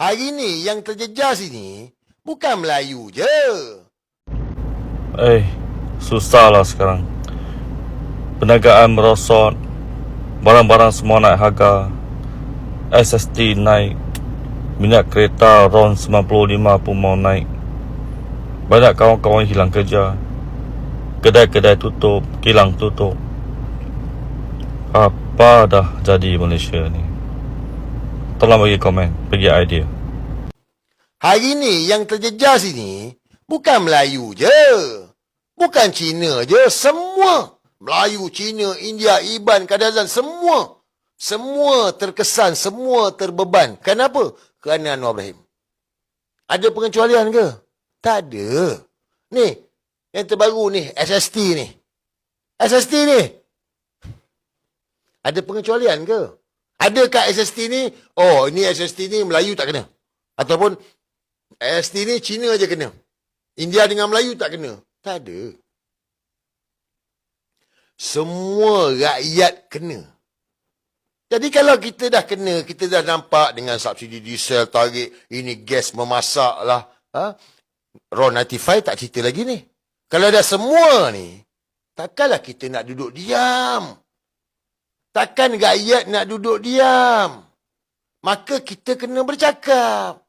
Hari ni yang terjejas ini bukan Melayu je. Eh, susahlah sekarang. Perniagaan merosot. Barang-barang semua naik harga. SST naik. Minat kereta RON 95 pun mau naik. Banyak kawan-kawan hilang kerja. Kedai-kedai tutup, kilang tutup. Apa dah jadi Malaysia ni? Tolong bagi komen, bagi idea. Hari ni yang terjejas ini bukan Melayu je. Bukan Cina je, semua. Melayu, Cina, India, Iban, Kadazan, semua. Semua terkesan, semua terbeban. Kenapa? Kerana Anwar Ibrahim. Ada pengecualian ke? Tak ada. Ni, yang terbaru ni, SST ni. SST ni. Ada pengecualian ke? Ada kat SST ni, oh ini SST ni Melayu tak kena. Ataupun SST ni Cina je kena. India dengan Melayu tak kena. Tak ada. Semua rakyat kena. Jadi kalau kita dah kena, kita dah nampak dengan subsidi diesel, tarik, ini gas memasak lah. Ha? RON 95 tak cerita lagi ni. Kalau dah semua ni, takkanlah kita nak duduk diam. Takkan rakyat nak duduk diam. Maka kita kena bercakap.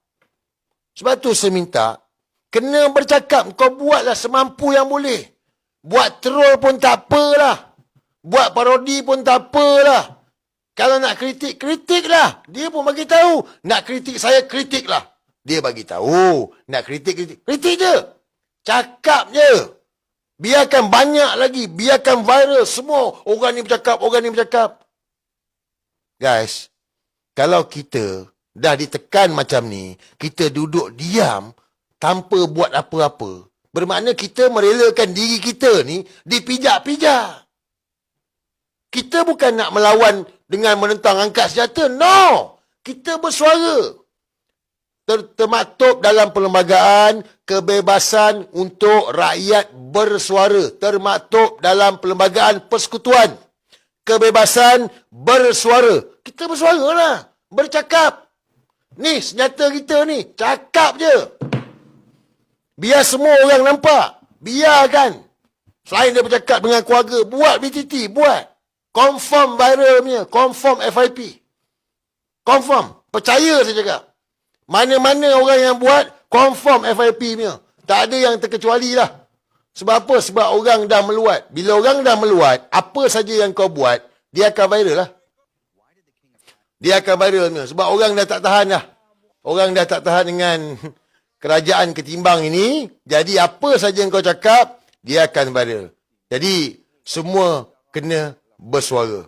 Sebab tu saya minta, kena bercakap. Kau buatlah semampu yang boleh. Buat troll pun tak apalah. Buat parodi pun tak apalah. Kalau nak kritik, kritiklah. Dia pun bagi tahu. Nak kritik saya, kritiklah. Dia bagi tahu. Nak kritik, kritik. Kritik je. Cakap je. Biarkan banyak lagi. Biarkan viral semua. Orang ni bercakap, orang ni bercakap. Guys, kalau kita dah ditekan macam ni, kita duduk diam tanpa buat apa-apa. Bermakna kita merelakan diri kita ni dipijak-pijak. Kita bukan nak melawan dengan menentang angkat senjata. No! Kita bersuara. Ter- termaktub dalam perlembagaan kebebasan untuk rakyat bersuara. Termaktub dalam perlembagaan persekutuan. Kebebasan bersuara. Kita bersuara lah. Bercakap. Ni senjata kita ni. Cakap je. Biar semua orang nampak. Biarkan. Selain dia bercakap dengan keluarga. Buat BTT. Buat. Confirm viral punya. Confirm FIP. Confirm. Percaya saya cakap. Mana-mana orang yang buat, confirm FIP punya. Tak ada yang terkecuali lah. Sebab apa? Sebab orang dah meluat. Bila orang dah meluat, apa saja yang kau buat, dia akan viral lah. Dia akan viral punya. Sebab orang dah tak tahan dah. Orang dah tak tahan dengan kerajaan ketimbang ini. Jadi apa saja yang kau cakap, dia akan viral. Jadi semua kena bersuara.